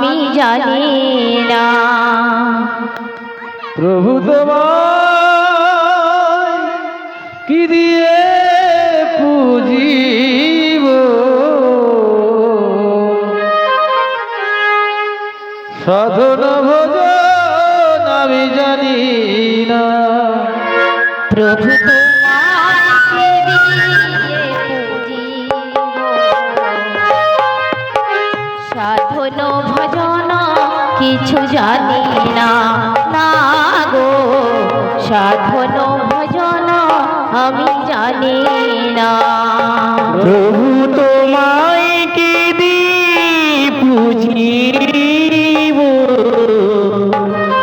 আমি জানি না। প্রভু কি দিয়ে পুজিব? সাধন ভজন আমি জানি না। প্রভু কিছু জানি না। না গো, সাধন ভজন আমি জানি না। প্রভু তোমায় কি পুজিব?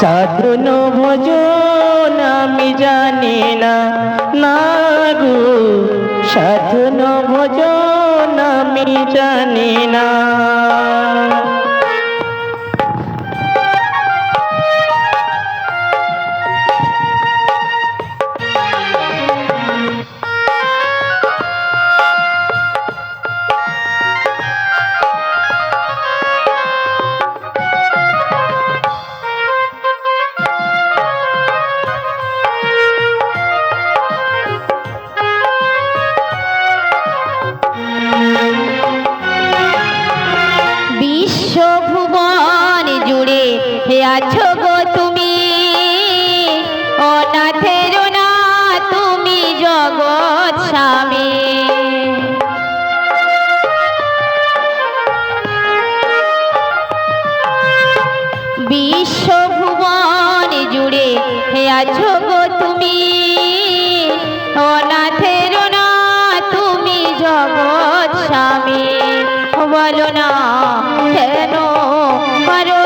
সাধন ভজন আমি জানি না। না গো, সাধন ভজন আমি জানি না। আছো গো তুমি? অনাথের না তুমি জগৎ স্বামী। বিশ্বভুবন জুড়ে হে আছো গো তুমি? অনাথের না তুমি জগৎ স্বামী। বলো না কেন? করো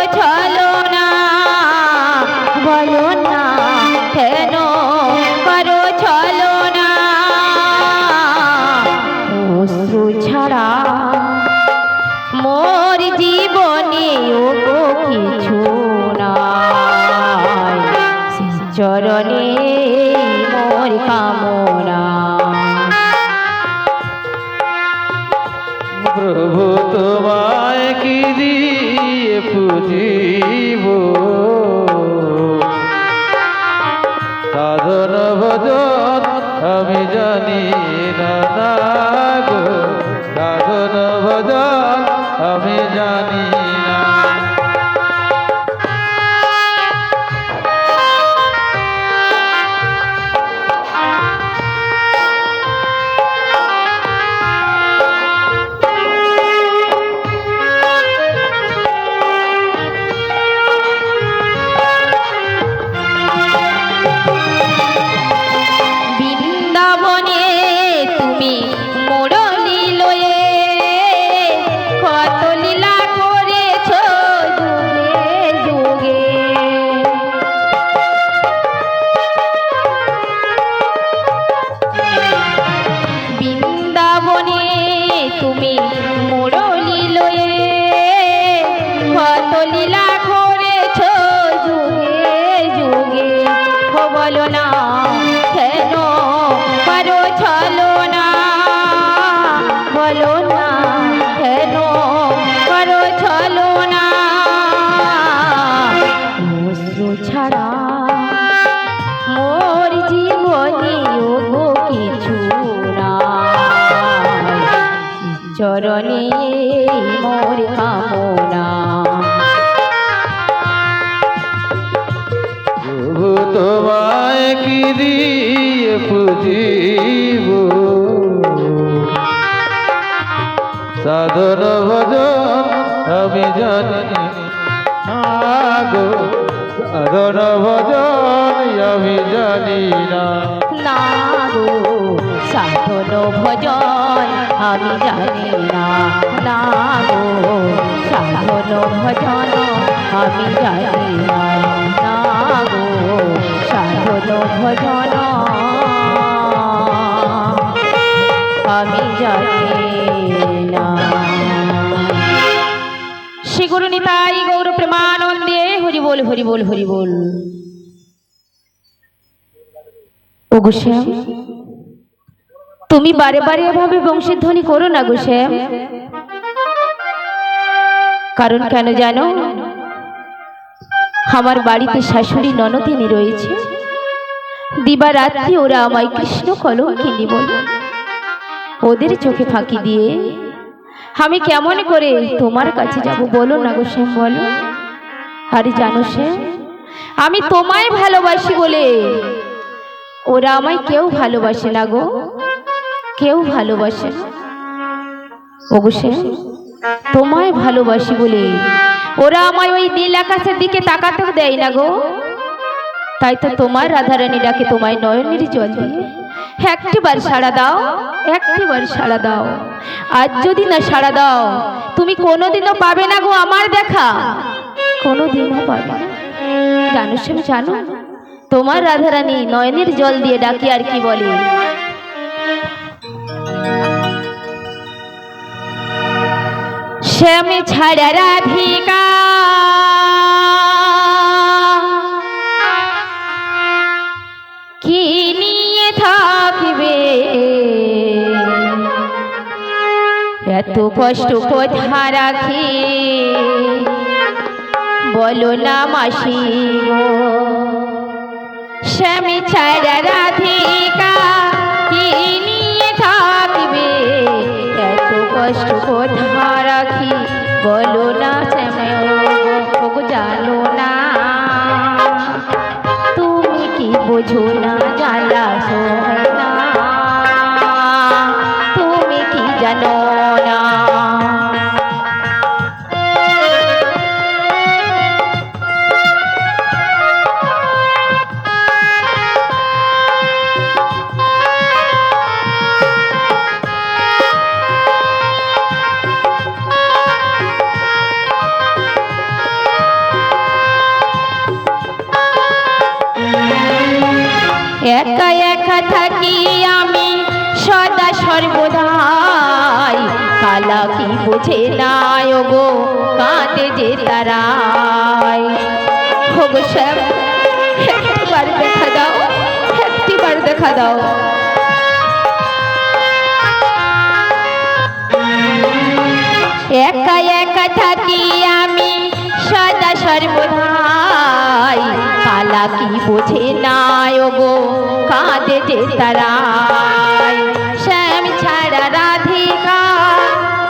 তুমি কেন পারো চলো না? অশ্রু ছাড়া মোর জীবনে গো কিছু নাই। চরণে মোর কামনা। তোমায় কি দিয়ে পুজিব সাধন ভজন আমি জানি। গো সাধন ভজন আমি জানি না। না গো সাধন ভজন আমি জানি না। না ভজন আমি জানি না। না ভজন আমি জানি না। শ্রী গুরু নিতাই গৌর প্রেমানন্দে হরি বল হরি বল হরি বল তুমি বারে বারে এভাবে বংশের ধ্বনি করো না গোশ্যাম কারণ কেন জানো, আমার বাড়িতে শাশুড়ি ননদিনী রয়েছে। দিবারাত্রি ওরা আমায় কৃষ্ণ কলঙ্কিনী বলে। ওদের চোখে ফাঁকি দিয়ে, আমি কেমন করে তোমার কাছে যাব বলো না গো শ্যাম, বলো। আরে জানো সে আমি তোমায় ভালোবাসি বলে ওরা আমায় কেউ ভালোবাসে না গো, কেউ ভালোবাসে শ্যাম, তোমায় ভালোবাসি বলে ওরা আমায় ওই নীল আকাশের দিকে তাকাতেও দেয় না গো। তাই তো তোমার রাধারানী ডাকে তোমায় নয়নের জল দিয়ে একটিবার সাড়া দাও, একটিবার সাড়া দাও। আজ যদি না সাড়া দাও, তুমি কোনোদিনও পাবে না গো আমার দেখা। কোনোদিনও পাবে না। জানো সে জানো? তোমার রাধারানী নয়নের জল দিয়ে ডাকি আর কি বলে? শ্যামে ছাড়া রাধিকা এত কষ্ট কোথা রাখি বলো না মাসি স্বামী ছাড়া রাধিকা কি নিয়ে থাকবে? এত কষ্ট কোথা রাখি বলো না জানো না। তুমি কি বোঝো না সয় থাকি আমি সদা সর্বদাই। কালা কি বুঝে না গো কাঁদে যে তারাই। হোগো শ্যাম, একটিবার দেখা দাও, একটিবার দেখা দাও। একা একা থাকি আমি সদা সর্বদাই। কালা কি বোঝে না গো কাঁদে যে তারাই। শ্যাম ছাড়া রাধিকা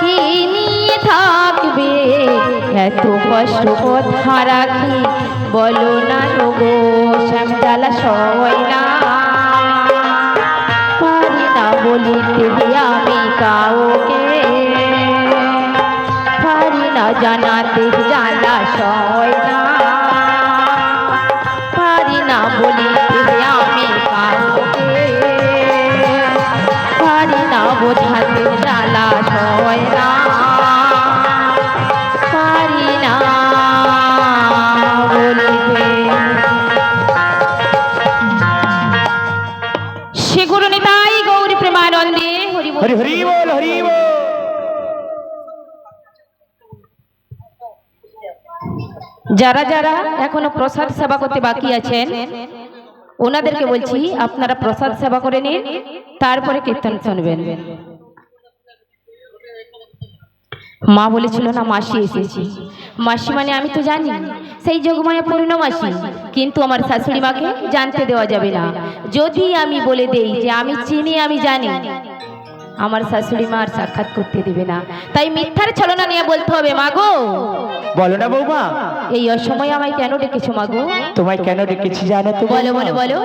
কি নিয়ে থাকবে? এত কষ্ট কথা রাখি, বলো না গো শ্যাম জ্বালা সয় না। পারি না বলিতে আমি কাউকে। পারি না জানাতে জানা সয় যারা যারা এখনও প্রসাদ সেবা করতে বাকি আছেন, ওনাদেরকে বলছি আপনারা প্রসাদ সেবা করে নিন, তারপরে কীর্তন শুনবেন। মা বলেছিল না, মাসি এসেছি। মাসি মানে আমি তো জানি, সেই যোগমায়া পূর্ণ মাসি কিন্তু আমার শাশুড়ি মাকে জানতে দেওয়া যাবে না। যদি আমি বলে দেই যে আমি চিনি, আমি জানি, আমার শাশুড়ি মা আর সাক্ষাৎ করতে দেবে না। তাই মিথ্যার ছলনা নিয়ে বলতে হবে মাগো বলো না বৌমা। এই অসময়ে আমায় কেন ডেকেছো মাগো তোমায় কেন ডেকেছি জানো তো বলো বলো বলো।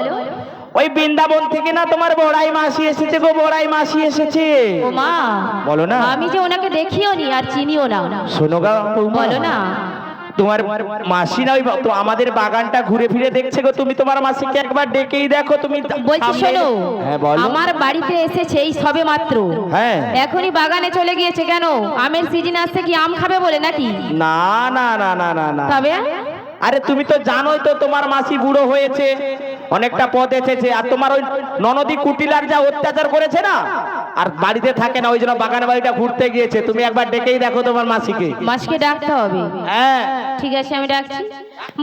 ওই বৃন্দাবন থেকে না তোমার বড়াই মাসি এসেছে গো বড়াই মাসি এসেছে। ও মা বলো না। আমি যে ওনাকে দেখিও নি আর চিনিও না। শোনো গা বলো না। তোমার মাসি না ওই তো আমাদের বাগানটা ঘুরে ফিরে দেখছে গো। তুমি তোমার মাসিকে একবার ডেকেই দেখো তুমি বলছি শোনো হ্যাঁ আমার বাড়িতে এসেছে এই সবে মাত্র। হ্যাঁ। এখনই বাগানে চলে গিয়েছে কেন? আমের সিজন আসছে কি আম খাবে বলে নাকি? না না না না না না। তবে? আরে তুমি তো জানোই তো তোমার মাসি বুড়ো হয়েছে অনেকটা পথ এসেছে আর তোমার ওই ননদি কুটিলার যা অত্যাচার করেছে না? আর বাড়িতে থাকে না ওই জন্য বাগান বাড়িটা ঘুরতে গিয়েছে। তুমি একবার ডেকেই দেখো তোমার মাসিকে। মাসকে ডাকতে হবে? হ্যাঁ। ঠিক আছে আমি ডাকছি।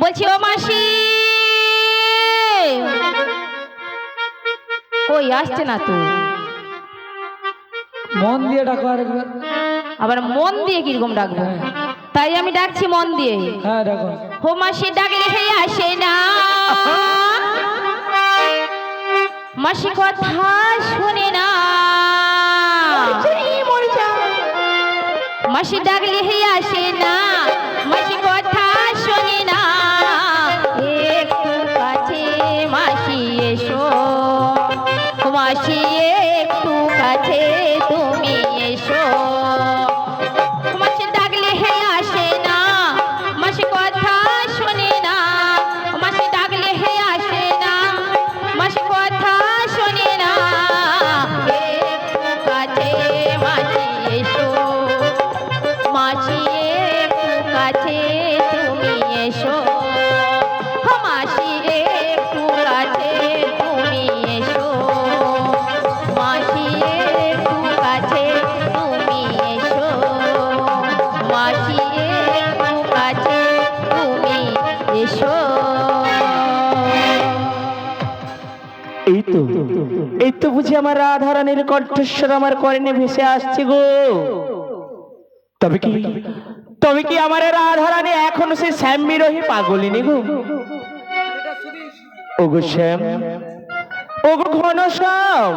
বলছি ও মাসি! কই আসছে না তো? মন দিয়ে ডাকো আরেকবার আবার মন দিয়ে কীরকম ডাকবো? তাই আমি ডাকছি মন দিয়ে। হ্যাঁ দেখো হো মাসি ডাকলে হে আসে না। মাসি কথা শুনে না। মাসি ডাকলে হে আসে না। মাসি এই তো বুঝি আমার রাধারানীর কণ্ঠস্বর আমার করেনে ভেসে আসছে গো। তবে কি তবে কি আমার রাধারানী এখন সে শ্যাম বিরোহী পাগলিনী গো? ওগো শ্যাম, ওগো ঘন শ্যাম,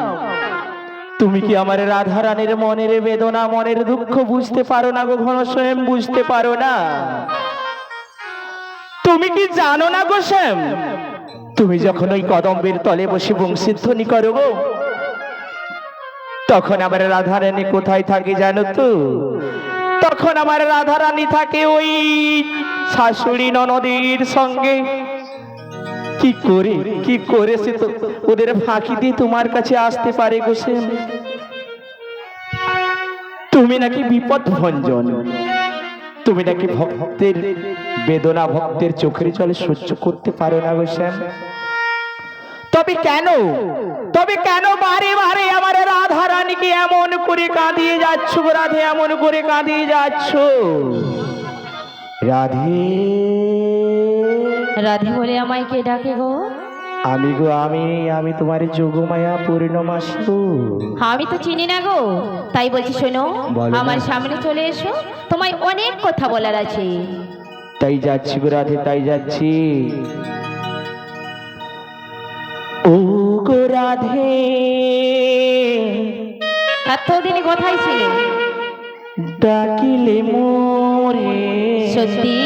তুমি কি আমার রাধা রানীর মনের বেদনা, মনের দুঃখ বুঝতে পারো না গো ঘন শ্যাম? বুঝতে পারো না। তুমি কি জানো না গো শ্যাম? তুমি যখন ওই কদম্বের তলে বসে বংশীধ্বনি করো গো, তখন আমার রাধারানী কোথায় থাকে জানো তো? তখন আমার রাধারানী থাকে ওই শাশুড়ি ননদীর সঙ্গে। কি করে কি করে সে তো ওদের ফাঁকি দিয়ে তোমার কাছে আসতে পারে গো সে? তুমি নাকি বিপদ ভঞ্জন তুমি নাকি ভক্তের বেদনা ভক্তের চোখের জলে সহ্য করতে পারো না গো শ্যাম? তবে কেন? তবে কেন বারে বারে আমার রাধা রানীকে এমন করে কাঁদিয়ে যাচ্ছ রাধে, এমন করে কাঁদিয়ে যাচ্ছ? রাধে। রাধে বলে আমায় কে ডাকে গো? আমি গো আমি আমি তোমার যোগমায়া পূর্ণমাসী। গো আমি তো চিনি না গো। তাই বলছি শোনো আমার সামনে চলে এসো। তোমায় অনেক কথা বলার আছে। তাই যাচ্ছি গো রাধে তাই যাচ্ছি। ও গো রাধে। এতদিন কোথায় ছিলে? ডাকিলে মোরে। সত্যি?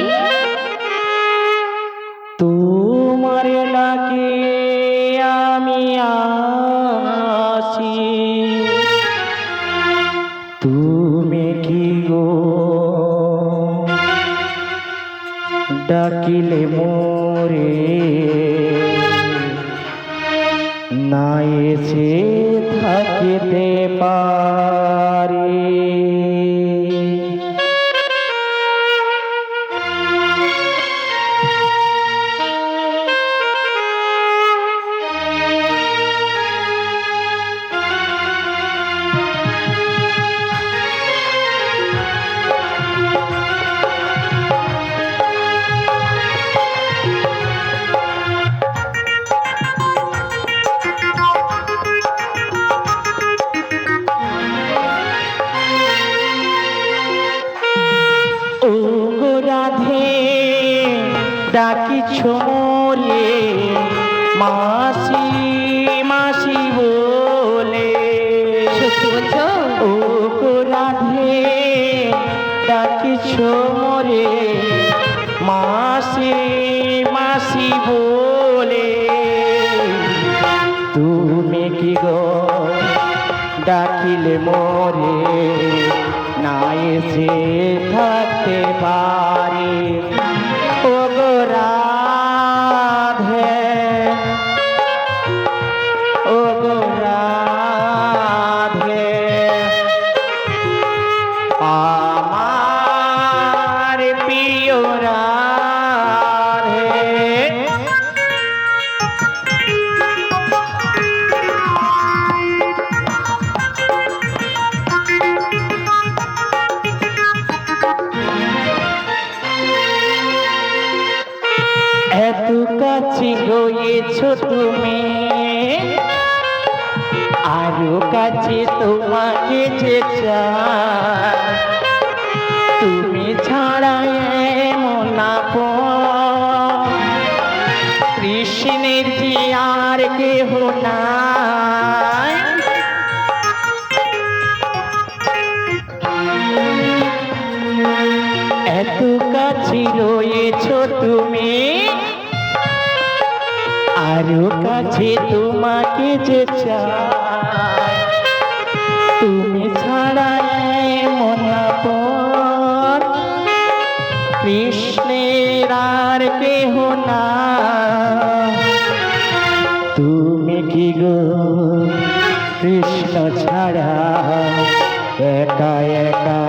ডাকিছ মোরে। মাসি মাসি বলে তুমি কি গো ডাকিলে মোরে? না এসে থাকতে পারি। তুমি আরও কাছে তোমাকে যে। কাছে তোমাকে যে চাই। তুমি ছাড়া মন আপন কৃষ্ণের আর কেহ না। তুমি কি গো কৃষ্ণ ছাড়া একা একা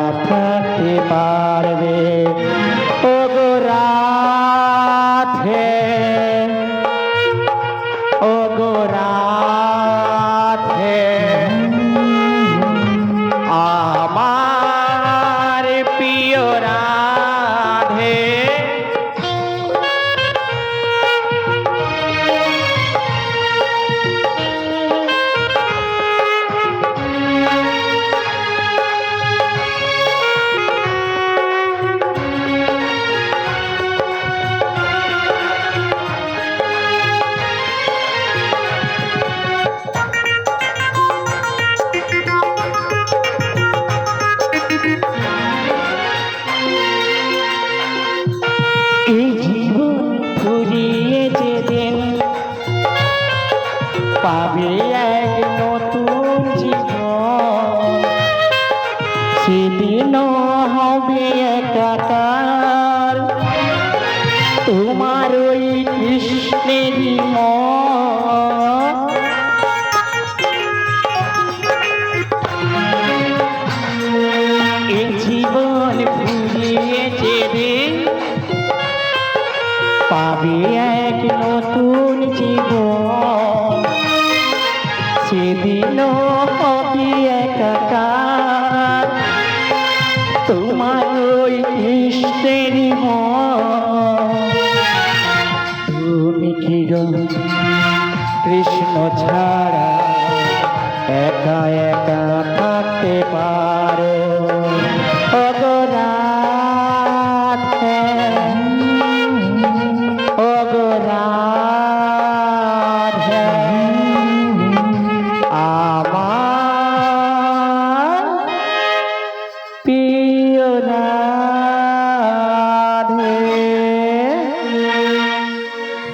থাকতে পারো।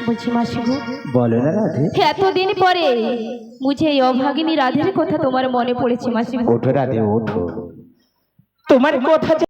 বলছি মাসিগো বলো না রাধে। এতদিন পরে বুঝে এই অভাগিনী রাধের কথা তোমার মনে পড়েছে মাসি ওঠো রাধে ওঠো। তোমার কথা